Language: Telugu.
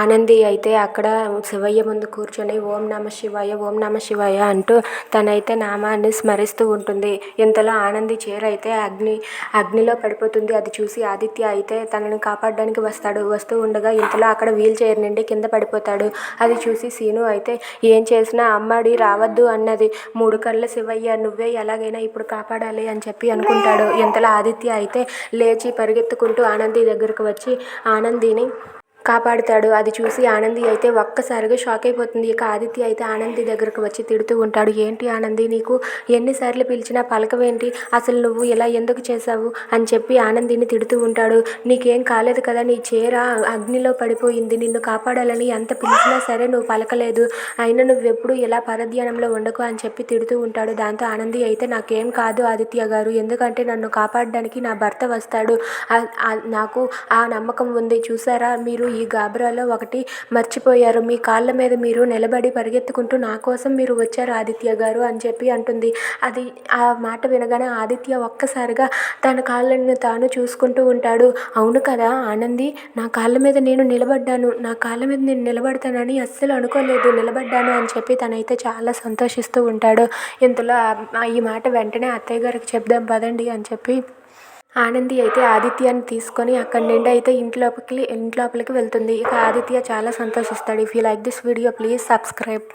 ఆనంది అయితే అక్కడ శివయ్య ముందు కూర్చొని ఓం నమ శివాయ ఓం నమ శివాయ అంటూ తనైతే నామాన్ని స్మరిస్తూ ఉంటుంది. ఇంతలో ఆనంది చీర అయితే అగ్ని అగ్నిలో పడిపోతుంది. అది చూసి ఆదిత్య అయితే తనని కాపాడడానికి వస్తాడు. వస్తూ ఉండగా ఇంతలో అక్కడ వీల్ చైర్ నుండి కింద పడిపోతాడు. అది చూసి సీను అయితే ఏం చేసినా అమ్మడి రావద్దు అన్నది. మూడు కళ్ళ శివయ్య నువ్వే ఎలాగైనా ఇప్పుడు కాపాడాలి అని చెప్పి అనుకుంటాడు. ఇంతలో ఆదిత్య అయితే లేచి పరిగెత్తుకుంటూ ఆనంది దగ్గరకు వచ్చి ఆనందిని కాపాడుతాడు. అది చూసి ఆనంది అయితే ఒక్కసారిగా షాక్ అయిపోతుంది. ఇక ఆదిత్య అయితే ఆనంది దగ్గరకు వచ్చి తిడుతూ ఉంటాడు. ఏంటి ఆనంది నీకు ఎన్నిసార్లు పిలిచినా పలకవేంటి? అసలు నువ్వు ఇలా ఎందుకు చేశావు? అని చెప్పి ఆనందిని తిడుతూ ఉంటాడు. నీకేం కాలేదు కదా నీ చీర అగ్నిలో పడిపోయింది. నిన్ను కాపాడాలని ఎంత పిలిచినా సరే నువ్వు పలకలేదు. అయినా నువ్వెప్పుడు ఇలా పరధ్యానంలో ఉండకు అని చెప్పి తిడుతూ ఉంటాడు. దాంతో ఆనంది అయితే నాకేం కాదు ఆదిత్య గారు. ఎందుకంటే నన్ను కాపాడడానికి నా భర్త వస్తాడు. నాకు ఆ నమ్మకం ఉంది. చూసారా? మీరు ఈ గాబరాలో ఒకటి మర్చిపోయారు. మీ కాళ్ళ మీద మీరు నిలబడి పరిగెత్తుకుంటూ నా కోసం మీరు వచ్చారు ఆదిత్య గారు అని చెప్పి అంటుంది. అది ఆ మాట వినగానే ఆదిత్య ఒక్కసారిగా తన కాళ్ళను తాను చూసుకుంటూ ఉంటాడు. అవును కదా ఆనంది నా కాళ్ళ మీద నేను నిలబడ్డాను. నా కాళ్ళ మీద నేను నిలబడతానని అస్సలు అనుకోలేదు. నిలబడ్డాను అని చెప్పి తనైతే చాలా సంతోషిస్తూ ఉంటాడు. ఇంతలో ఈ మాట వెంటనే అత్తయ్య గారికి చెప్దాం పదండి అని చెప్పి ఆనంది అయితే ఆదిత్యాన్ని తీసుకొని అక్కడి నుండి అయితే ఇంట్లోపలికి ఇంట్లోపలికి వెళ్తుంది. ఇక ఆదిత్య చాలా సంతోషిస్తాడు. If you like this video please subscribe